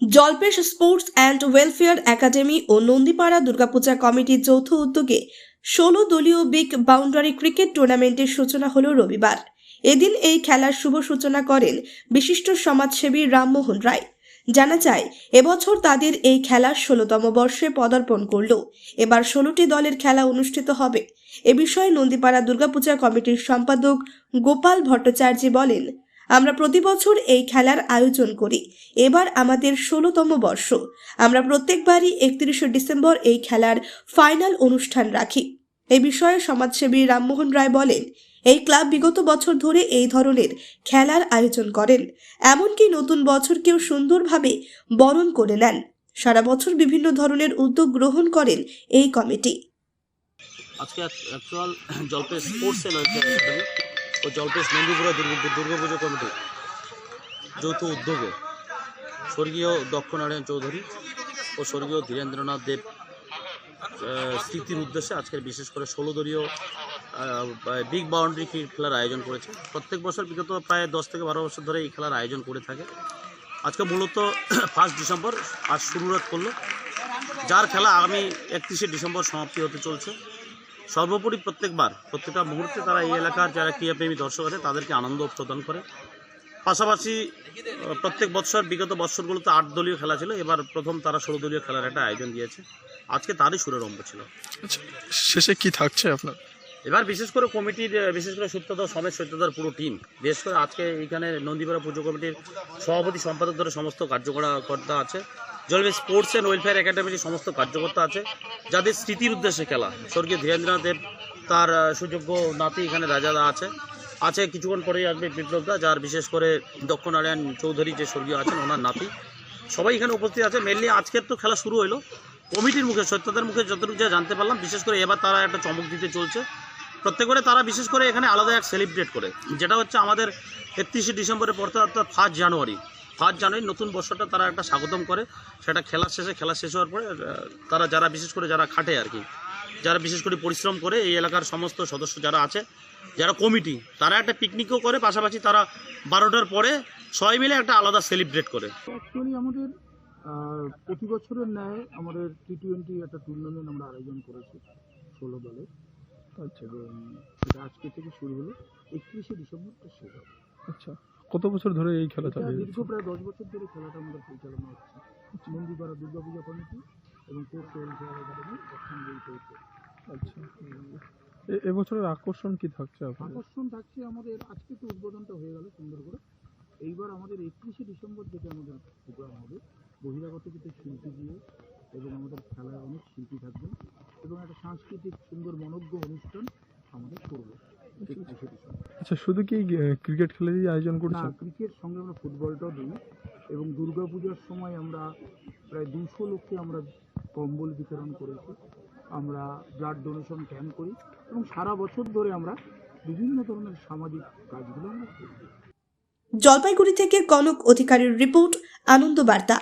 Jalpesh sports and welfare academy ও নন্দীপাড়া দুর্গাপূজা কমিটির যৌথ উদ্যোগে ষোলো দলীয় বিগ বাউন্ডারি ক্রিকেট টুর্নামেন্টের সূচনা হল রবিবার। এদিন এই খেলার শুভ সূচনা করেন বিশিষ্ট সমাজসেবী রামমোহন রায়। জানা যায়, এবছর তাদের এই খেলার ষোলোতম বর্ষে পদার্পণ করল। এবার ষোলোটি দলের খেলা অনুষ্ঠিত হবে। এ বিষয়ে নন্দীপাড়া দুর্গাপূজা কমিটির সম্পাদক গোপাল ভট্টাচার্য বলেন আমরা প্রতি বছর এই খেলার আয়োজন করি। এবার আমাদের ষোলোতম বর্ষ। আমরা প্রত্যেকবারই একত্রিশে ডিসেম্বর এই খেলার ফাইনাল অনুষ্ঠান রাখি। এ বিষয়ে সমাজসেবী রামমোহন রায় বলেন, এই ক্লাব বিগত বছর ধরে এই ধরনের খেলার আয়োজন করেন। এমনকি নতুন বছরকেও সুন্দরভাবে বরণ করে নেন। সারা বছর বিভিন্ন ধরনের উদ্যোগ গ্রহণ করেন এই কমিটি। আজকে অ্যাকচুয়াল জলপেশ স্পোর্টস ও জলপেশ নন্দীপুরা দুর্গা দুর্গাপুজো কমিটি, যৌথ উদ্যোগে স্বর্গীয় দক্ষ নারায়ণ চৌধুরী ও স্বর্গীয় ধীরেন্দ্রনাথ দেব স্মৃতির উদ্দেশ্যে আজকের বিশেষ করে ষোলো দলীয় বিগ বাউন্ডারি খেলার আয়োজন করেছে। প্রত্যেক বছর বিগত প্রায় দশ থেকে বারো বছর ধরে এই খেলার আয়োজন করে থাকে। আজকে মূলত ফার্স্ট ডিসেম্বর আজ শুরুরাত করল, যার খেলা আগামী একত্রিশে ডিসেম্বর সমাপ্তি হতে চলছে। সর্বোপরি প্রত্যেকবার প্রত্যেকটা মুহূর্তে তারা এই এলাকার যারা ক্রীড়াপ্রেমী দর্শক আছে তাদেরকে আনন্দ প্রদান করে। পাশাপাশি প্রত্যেক বৎসর বিগত বৎসরগুলোতে আট দলীয় খেলা ছিল এবার প্রথম তারা ষোলো দলীয় খেলার একটা আয়োজন দিয়েছে। আজকে তারই শুরুরম্ভ ছিল। আচ্ছা, শেষে কি থাকছে আপনার? এবার বিশেষ করে কমিটির বিশেষ করে সত্যদার সমেত সত্যদার পুরো টিম বিশেষ করে আজকে এইখানে নন্দীপাড়া পুজো কমিটির সভাপতি সম্পাদক ধরে সমস্ত কার্যকর্তা আছে। জলবে স্পোর্টস অ্যান্ড ওয়েলফেয়ার একাডেমির সমস্ত কার্যকর্তা আছে। যাদের স্মৃতির উদ্দেশ্যে খেলা। স্বর্গীয় ধীরেন্দ্রনাথ দেব, তার সুযোগ্য নাতি এখানে রাজাদা আছে। আছে কিছুক্ষণ পরেই আসবে বিপ্লবদা, যার বিশেষ করে দক্ষনারায়ণ চৌধুরী যে স্বর্গীয় আছেন, ওনার নাতি। সবাই এখানে উপস্থিত আছে। মেনলি আজকের তো খেলা শুরু হলো কমিটির মুখে, সত্যতার মুখে যতটুকু যা জানতে পারলাম, বিশেষ করে এবার তারা একটা চমক দিতে চলছে। প্রত্যেকবারে তারা বিশেষ করে এখানে আলাদা এক সেলিব্রেট করে। যেটা হচ্ছে আমাদের একত্রিশে ডিসেম্বরের পর, অর্থাৎ ফার্স্ট জানুয়ারি ফার্স্ট জানুয়ারি নতুন বর্ষটা তারা একটা স্বাগতম করে। সেটা খেলার শেষে খেলা শেষ হওয়ার পরে তারা যারা বিশেষ করে যারা খাটে আর কি যারা বিশেষ করে পরিশ্রম করে এই এলাকার সমস্ত সদস্য যারা আছে যারা কমিটি তারা একটা পিকনিকও করে পাশাপাশি তারা বারোটার পরে সবাই মিলে একটা আলাদা সেলিব্রেট করে। অ্যাকচুয়ালি আমাদের প্রতি বছরের ন্যায় আমাদের টি টোয়েন্টি একটা টুর্নামেন্ট আমরা আয়োজন করেছি ষোলো দলে। আচ্ছা। আজকে থেকে শুরু হলো একত্রিশে ডিসেম্বরটা শেষ হবে। আচ্ছা। কত বছর ধরে এই খেলা চালিয়ে দীর্ঘ প্রায় দশ বছর ধরে খেলাটা আমাদের পরিচালনা হচ্ছে। মন্দিরপাড়া দুর্গাপূজা কমিটি এবং কোর্ট ওয়েলফেয়ার একাডেমি একসঙ্গেই চলছে। আচ্ছা। এবছরের আকর্ষণ কি থাকছে আপনাদের? আকর্ষণ থাকছে আমাদের আজকে তো উদ্বোধনটা হয়ে গেল সুন্দর করে। এইবার আমাদের একত্রিশে ডিসেম্বর থেকে আমাদের প্রোগ্রাম হবে বহিরাগত কিছু শিল্পী দিয়ে এবং আমাদের খেলায় অনেক শিল্পী থাকবেন এবং একটা সাংস্কৃতিক সুন্দর মনজ্ঞ অনুষ্ঠান আমাদের করব। আচ্ছা শুধু কি ক্রিকেট খেলারই আয়োজন না ক্রিকেট সঙ্গে আমরা ফুটবলটাও দিই এবং দুর্গাপূজার সময় আমরা প্রায় দুশো লোককে আমরা কম্বল বিতরণ করেছি। আমরা ব্লাড ডোনেশন ক্যাম্প করি এবং সারা বছর ধরে আমরা বিভিন্ন ধরনের সামাজিক কাজগুলো আমরা করি। জলপাইগুড়ি থেকে কনক অধিকারীর রিপোর্ট আনন্দ বার্তা